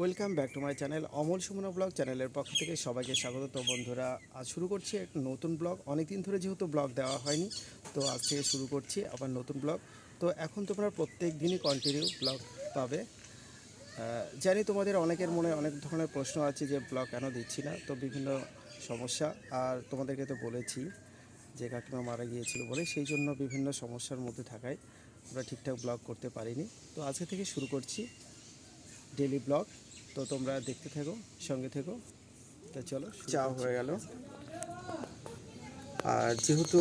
Welcome back to my channel Amal Sumana blog চ্যানেলের পক্ষ থেকে সবাইকে স্বাগত। তো বন্ধুরা, আজ শুরু করছি এক নতুন ব্লগ অনেক দিন ধরে যেহেতু ব্লগ দেওয়া হয়নি, তো আজ থেকে শুরু করছি আবার নতুন ব্লগ তো এখন তোমরা প্রত্যেক দিনই কন্টিনিউ ব্লগ পাবে। জানি তোমাদের অনেকের মনে অনেক ধরনের প্রশ্ন আছে যে ব্লগ কেন দিচ্ছি না, তো বিভিন্ন সমস্যা। আর তোমাদেরকে তো বলেছি যে কাকিমা মারা গিয়েছিল বলে, সেই জন্য বিভিন্ন সমস্যার মধ্যে থাকায় আমরা ঠিকঠাক ব্লগ করতে পারিনি। তো আজকে থেকে শুরু করছি ডেলি ব্লগ তো তোমরা দেখতে থাকো সঙ্গে থেকো। তো চলো চা হয়ে গেল। আর যেহেতু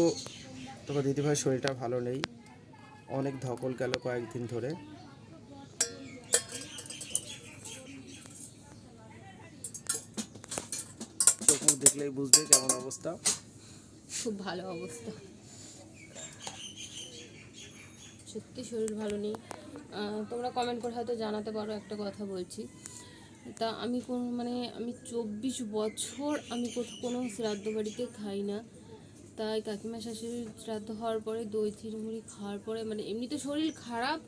তোমার দিদিভাইয়ের শরীরটা ভালো নেই অনেক ধকল গেল কয়েকদিন ধরে। চোখ মুখ দেখলেই বুঝবে কেমন অবস্থা। খুব ভালো অবস্থা। সত্যি শরীর ভালো নেই। তোমরা কমেন্ট করে হয়তো জানাতে পারো একটা কথা বলছি। তা আমি কোন মানে আমি চব্বিশ বছর আমি কোথাও কোনো শ্রাদ্ধ বাড়িতে খাই না। তাই কাকিমা শাশুড়ির শ্রাদ্ধ হওয়ার পরে দই, চিরমুড়ি খাওয়ার পরে মানে এমনিতে শরীর খারাপ,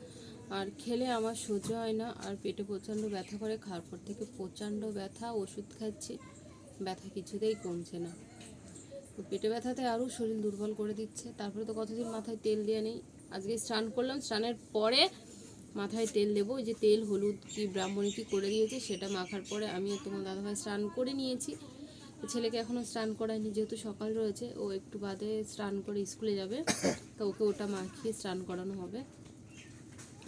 আর খেলে আমার সহ্য হয় না, আর পেটে প্রচণ্ড ব্যথা করে, খাওয়ার পর থেকে প্রচণ্ড ব্যথা, ওষুধ খাচ্ছি, ব্যথা কিছুতেই কমছে না। পেটে ব্যথাতে আরও শরীর দুর্বল করে দিচ্ছে, তারপরে তো কতদিন মাথায় তেল দিয়ে নেই। আজকে স্নান করলাম, স্নানের পরে মাথায় তেল দেবো। যে তেল, হলুদ কি ব্রাহ্মণী কি করে দিয়েছে সেটা মাখার পরে আমি তোমার দাদাভাই স্নান করে নিয়েছি। ছেলেকে এখনও স্নান করায়নি, যেহেতু সকাল রয়েছে, ও একটু বাদে স্নান করে স্কুলে যাবে। তো ওকে ওটা মাখিয়ে স্নান করানো হবে।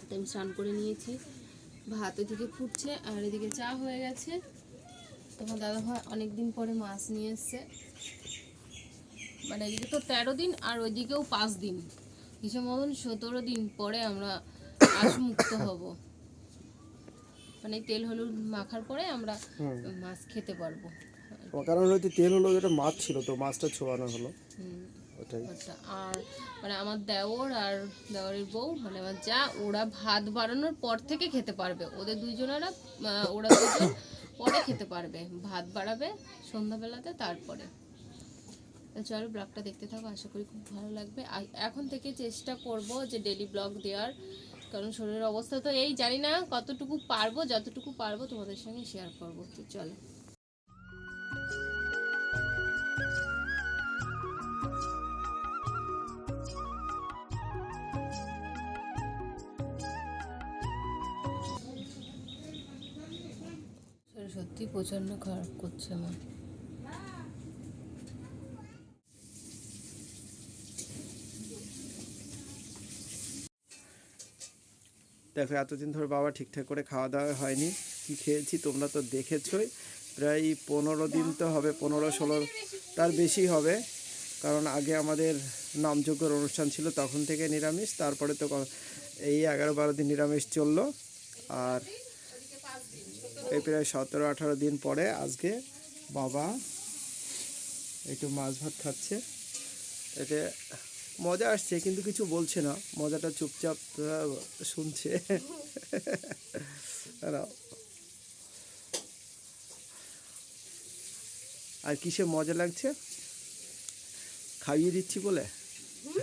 তো আমি স্নান করে নিয়েছি। ভাত ওদিকে ফুটছে আর এদিকে চা হয়ে গেছে। তোমার দাদাভাই অনেকদিন পরে মাছ নিয়ে এসছে। মানে এদিকে তো তেরো দিন আর ওইদিকেও পাঁচ দিন। হিসেব মতন সতেরো দিন পরে আমরা আশমুক্ত হব। মানে তেল হলুদ মাখার পরে আমরা মাছ খেতে পারব। কারণ হয়তো তেল হলো যেটা মাছ ছিল তো মাছটা ছোয়ানো হলো। ওটাই। আর মানে আমার দেওর আর দেওরের বউ মানে আমার যা ওরা ভাত বাড়ানোর পর থেকে খেতে পারবে। ওদের দুইজনেরা ওরা দুজন পরে খেতে পারবে। ভাত বাড়াবে সন্ধ্যাবেলাতে তারপরে। চলো ব্লগটা দেখতে থাকো আশা করি খুব ভালো লাগবে। আর এখন থেকে চেষ্টা করব যে ডেলি ব্লগ দেওয়ার। কারণ শরীরের অবস্থা তো এই, জানি না কতটুকু পারব, যতটুকু পারব তোমাদের সঙ্গে শেয়ার করব। তো চলো। সত্যি প্রচণ্ড খারাপ করছে আমার। দেখো, এতদিন ধরে বাবা ঠিকঠাক করে খাওয়া দাওয়া হয়নি। কি খেয়েছি তোমরা তো দেখেছই। প্রায় পনেরো দিন তো হবে, পনেরো ষোলো, তার বেশি হবে। কারণ আগে আমাদের নামযজ্ঞর অনুষ্ঠান ছিল, তখন থেকে নিরামিষ, তারপরে তো এই এগারো বারো দিন নিরামিষ চলল। আর এই প্রায় সতেরো, আঠারো দিন পরে আজকে বাবা একটু মাছ ভাত খাচ্ছে। এতে মজা আসছে কিন্তু কিছু বলছে না। মজাটা চুপচাপ শুনছে। আর কিসে মজা লাগছে? খাইয়ে দিচ্ছি বলে?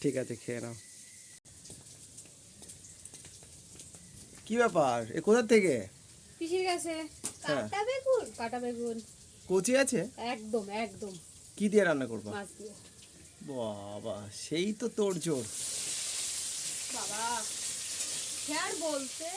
ঠিক আছে খেয়ে নাও। কি ব্যাপার? এ কোথা থেকে? পিসির কাছে। হ্যাঁ। কাটা বেগুন? কাটা বেগুন। কচি আছে? একদম একদম। কি দিয়ে রান্না করব? বাবা সেই তো তোর জোর। বাবা বলতে।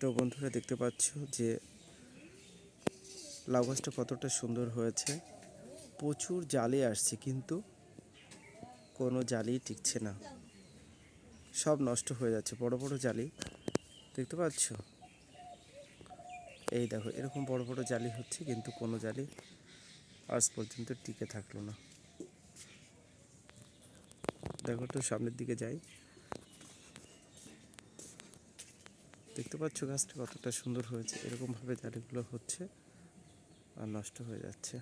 তো বন্ধুরা দেখতে পাচ্ছ যে লাউ গাছটা কতটা সুন্দর হয়েছে। প্রচুর জালে আসছে কিন্তু কোনো জালি টিকছে না। সব নষ্ট হয়ে যাচ্ছে, বড় বড় জালি। দেখতে পাচ্ছ? এই দেখো, এরকম বড় বড় জালি হচ্ছে কিন্তু কোনো জালি আজ পর্যন্ত টিকে থাকল না। দেখো তো সামনের দিকে যাই। দেখতে পাচ্ছ গাছটা কতটা সুন্দর হয়েছে, এরকমভাবে জালিগুলো হচ্ছে আর নষ্ট হয়ে যাচ্ছে।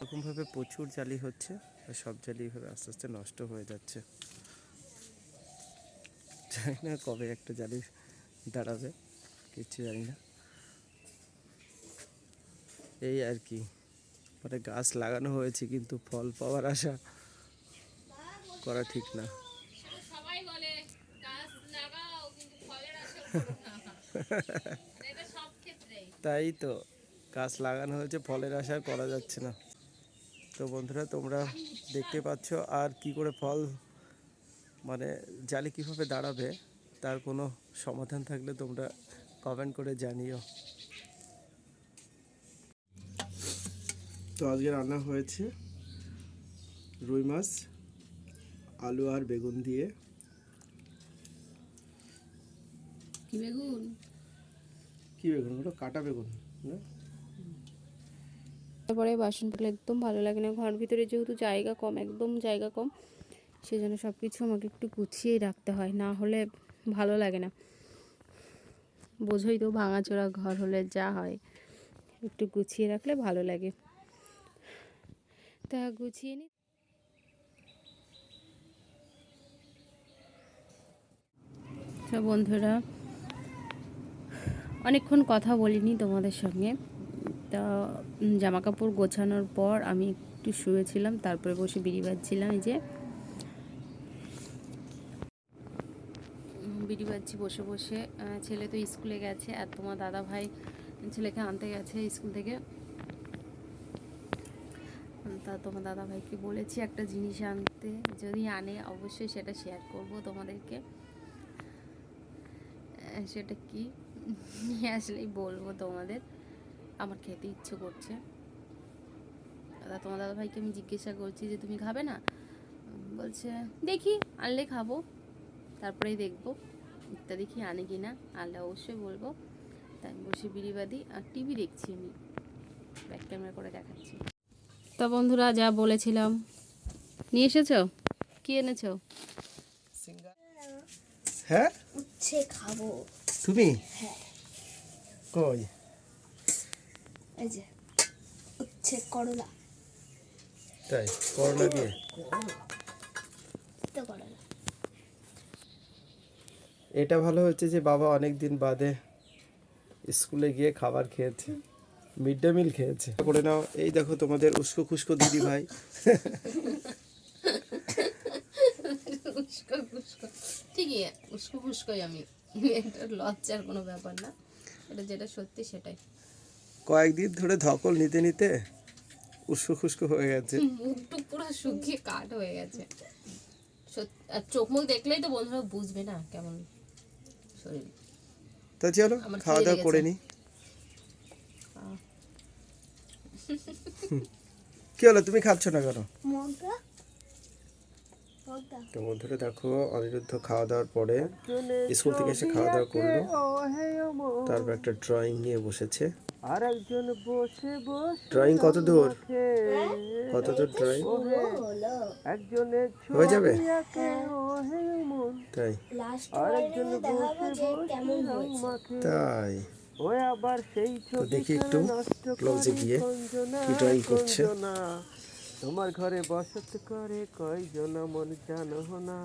এরকমভাবে প্রচুর জালি হচ্ছে আর সব জালি এভাবে আস্তে আস্তে নষ্ট হয়ে যাচ্ছে। জানি না কবে একটা জালি দাঁড়াবে, কিচ্ছু জানি না। এই আর কি মানে গাছ লাগানো হয়েছে কিন্তু ফল পাওয়ার আশা করা ঠিক না সবাই বলে গাছ লাগাও কিন্তু ফলের আশা এটা সব ক্ষেত্রেই তাই তো, গাছ লাগানো হয়েছে, ফলের আশা করা যাচ্ছে না। তো বন্ধুরা, তোমরা দেখতে পাচ্ছ আর কি করে ফল মানে জালি কীভাবে দাঁড়াবে, তার কোনো সমাধান থাকলে তোমরা কমেন্ট করে জানিও। তো আজকে রান্না হয়েছে রুই মাছ, আলু আর বেগুন দিয়ে। কি বেগুন? কি বেগুন? ওটা কাটা বেগুন না? তারপরে বাসন পাতলে একদম ভালো লাগে না। ঘর ভিতরে যেহেতু জায়গা কম একদম জায়গা কম সেজন্য সব কিছু আমাকে একটু গুছিয়েই রাখতে হয় না হলে ভালো লাগে না। বোঝোই তো ভাঙাচোরা ঘর হলে যা হয় একটু গুছিয়ে রাখলে ভালো লাগে। তা গুছিয়ে নি বন্ধুরা অনেকক্ষণ কথা বলিনি তোমাদের সঙ্গে। তা জামা কাপড় গোছানোর পর আমি একটু শুয়েছিলাম, তারপরে বসে বিড়ি বাজছিলাম এই যে। বিড়ি বাজছি বসে বসে। ছেলে তো স্কুলে গেছে আর তোমার দাদা ভাই ছেলেকে আনতে গেছে স্কুল থেকে। তা তোমার দাদা ভাইকে বলেছি একটা জিনিস আনতে, যদি আনে অবশ্যই সেটা শেয়ার করব তোমাদেরকে। সেটা কি? নিয়ে আসলেই বলব তোমাদের। আমার খেতে ইচ্ছে করছে। দাদা তোমার দাদা ভাইকে আমি জিজ্ঞাসা করছি যে তুমি খাবে না? বলছে দেখি আনলে খাব। তারপরেই দেখব। ইত্যাদি দেখি আনে কি না আনলে অবশ্যই বলব। তাই আমি বসে বিড়ি বাদি আর টিভি দেখছি আমি। ব্যাক ক্যামেরা করে দেখাচ্ছি। তো বন্ধুরা যা বলেছিলাম। নিয়ে এসেছ? কি এনেছো? হ্যাঁ? উচ্ছে খাব। তুমি কই? এই যে উচ্ছে করলা। তাই করলা দিয়ে? তো করলা। এটা ভালো হচ্ছে যে বাবা অনেক দিন বাদে স্কুলে গিয়ে খাবার খেয়েছে মিড ডে মিল খেয়েছে। করে নাও এই দেখো তোমাদের উস্কো খুস্কো দিদি ভাই। ঠিকই উস্কো ফুস্কোই আমি। এটা লজ্জার কোনো ব্যাপার না। এটা যেটা সত্যি সেটাই। কয়েকদিন ধরে ধকল নিতে নিতে উস্কো খুস্কো হয়ে গেছে। মুখটুক পুরো শুকিয়ে কাঠ হয়ে গেছে। সত্যি আর চোখ মুখ দেখলেই তো বন্ধুরা বুঝবে না কেমন শরীর। তা চলো খাওয়া দাওয়া করে নি। কি হলো তুমি খাচ্ছ না কেন? মগা? তো বন্ধুরা দেখো অনিরুদ্ধ খাওয়া দাওয়ার পরে স্কুল থেকে এসে খাওয়া দাওয়া করল। তারপর একটা ড্রয়িং নিয়ে বসেছে। আরেকজন বসে বসে ড্রয়িং কত দূর? কত দূর ড্রয়িং একজনের হয়ে যাবে? তাই। আরেকজন বসে বসে তাই। ওই আবার সেই ছবি দেখি একটু করে গিয়ে কি drawing করছে। তোমার ঘরে বসত করে কয়জনা মন জানো না?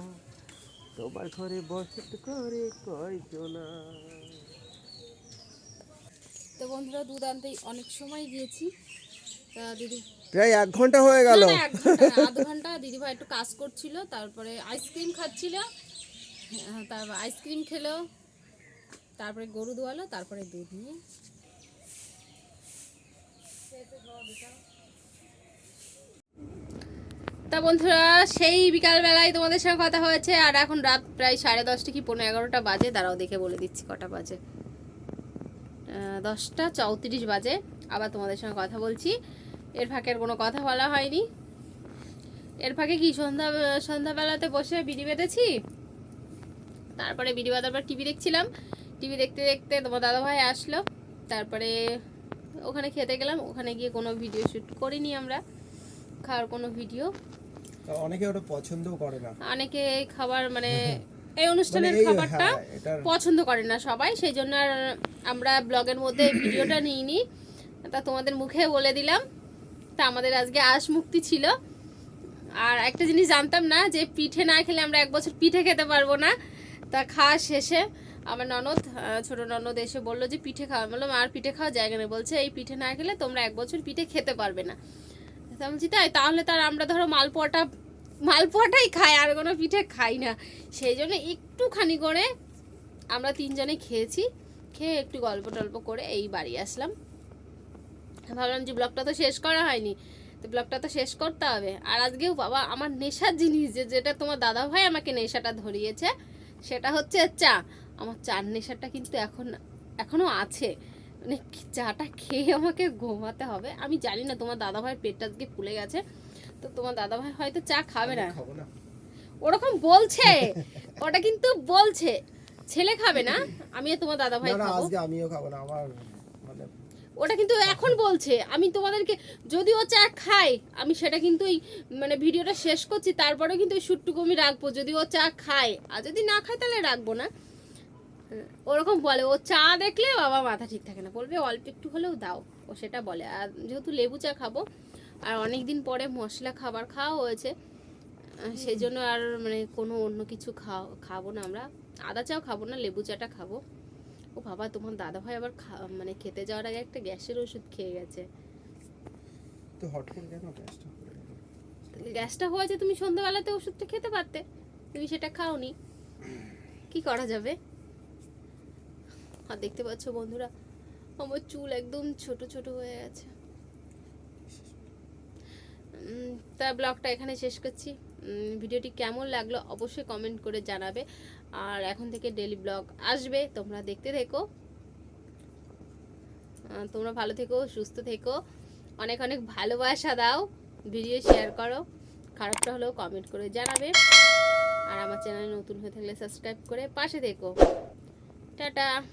তোমার ঘরে বসত করে কয়জনা? তো বন্ধুরা দুধ আনতে অনেক সময় গিয়েছি। তা দিদি প্রায় এক ঘণ্টা হয়ে গেল না, না, এক ঘণ্টা না, আধ ঘণ্টা। দিদি ভাই একটু কাজ করছিল তারপরে আইসক্রিম খাচ্ছিল। হ্যাঁ, তারপর আইসক্রিম খেলো তারপরে গরু দোয়ালো তারপরে দুধ নিয়ে। তা বন্ধুরা, সেই বিকালবেলায় তোমাদের সঙ্গে কথা হয়েছে, আর এখন রাত প্রায় সাড়ে দশটা কি পনেরো এগারোটা বাজে, দাঁড়াও দেখে বলে দিচ্ছি কটা বাজে। দশটা চৌত্রিশ বাজে, আবার তোমাদের সঙ্গে কথা বলছি। এর ফাঁকের কোনো কথা বলা হয়নি। এর ফাঁকে কি সন্ধ্যা, সন্ধ্যাবেলাতে বসে বিড়ি বেঁধেছি? তারপরে বিড়ি বাঁধার পর টিভি দেখছিলাম। টিভি দেখতে দেখতে তোমার দাদা ভাই আসলো। তারপরে ওখানে খেতে গেলাম। ওখানে গিয়ে কোনো ভিডিও শ্যুট করিনি আমরা। খাওয়ার কোনো ভিডিও। অনেকে ওটা পছন্দও করে না। অনেকে এই খাবার মানে এই অনুষ্ঠানের মানে খাবারটা হ্যাঁ, পছন্দ করে না সবাই সেই জন্য আর আমরা ব্লগের মধ্যে ভিডিওটা নিইনি। তা তোমাদের মুখে বলে দিলাম তা আমাদের আজকে আশ মুক্তি ছিল। আর একটা জিনিস জানতাম না যে পিঠে না খেলে আমরা এক বছর পিঠে খেতে পারব না। তা খাওয়া শেষে আমার ননদ ছোট ননদ এসে বলল যে পিঠে খাওয়া বললাম আর পিঠে খাওয়া জায়গা নেই। বলছে এই পিঠে না খেলে তোমরা এক বছর পিঠে খেতে পারবে না। আমি বলছি তাই? তাহলে তার আমরা ধরো মালপোয়াটা, মালপোয়াটাই খাই, আর কোনো পিঠে খাই না। সেই জন্য একটুখানি করে আমরা তিনজনে খেয়েছি। খেয়ে একটু গল্প টল্প করে এই বাড়ি আসলাম। ভাবলাম যে ব্লগটা তো শেষ করা হয়নি। তো ব্লগটা তো শেষ করতে হবে। আর আজকেও বাবা, আমার নেশার জিনিস যে, যেটা তোমার দাদা ভাই আমাকে নেশাটা ধরিয়েছে, সেটা হচ্ছে চা। আমার চার নেশাটা কিন্তু এখন, এখনও আছে। মানে চাটা খেয়ে আমাকে ঘুমাতে হবে। আমি জানি না তোমার দাদা ভাইয়ের পেটটা আজকে ফুলে গেছে। তো তোমার দাদা ভাই হয়তো চা খাবে না। ওরকম বলছে। ওটা কিন্তু বলছে। ছেলে খাবে না? আমি তোমার দাদা ভাই না না খাব। আজকে আমিও খাব না। আমার মানে ওটা কিন্তু এখন বলছে। আমি তোমাদেরকে যদি ও চা খায় আমি সেটা কিন্তু এই মানে ভিডিওটা শেষ করছি। তারপরে কিন্তু ওই শুটটুকু আমি রাখব। যদি ও চা খায় আর যদি না খায় তাহলে রাখব না। ওরকম বলে ও চা দেখলে বাবা মাথা ঠিক থাকে না। বলবে অল্প একটু হলেও দাও ও সেটা বলে। আর যেহেতু লেবু চা খাব আর অনেক দিন পরে মশলা খাবার খাওয়া হয়েছে সেই জন্য আর মানে কোনো অন্য কিছু খাও খাব না আমরা। আদা চাও খাব না লেবু চাটা খাব। ও বাবা তোমার দাদা ভাই আবার মানে খেতে যাওয়ার আগে একটা গ্যাসের ওষুধ খেয়ে গেছে। তো হট করে কেন গ্যাসটা? গ্যাসটা হয়েছে তুমি সন্ধ্যাবেলাতে ওষুধটা খেতে পারতে। তুমি সেটা খাওনি। কি করা যাবে? আর দেখতে পাচ্ছ বন্ধুরা, আমার চুল একদম ছোট ছোট হয়ে গেছে। তা ব্লগটা এখানে শেষ করছি। ভিডিওটি কেমন লাগল অবশ্যই কমেন্ট করে জানাবে। আর এখন থেকে ডেলি ব্লগ আসবে, তোমরা দেখতে থেকো। তোমরা ভালো থেকো, সুস্থ থেকো। অনেক অনেক ভালোবাসা দাও ভিডিও শেয়ার করো। খারাপটা হলেও কমেন্ট করে জানাবে। আর আমার চ্যানেল নতুন হয়ে থাকলে সাবস্ক্রাইব করে পাশে থেকো। Ta-da!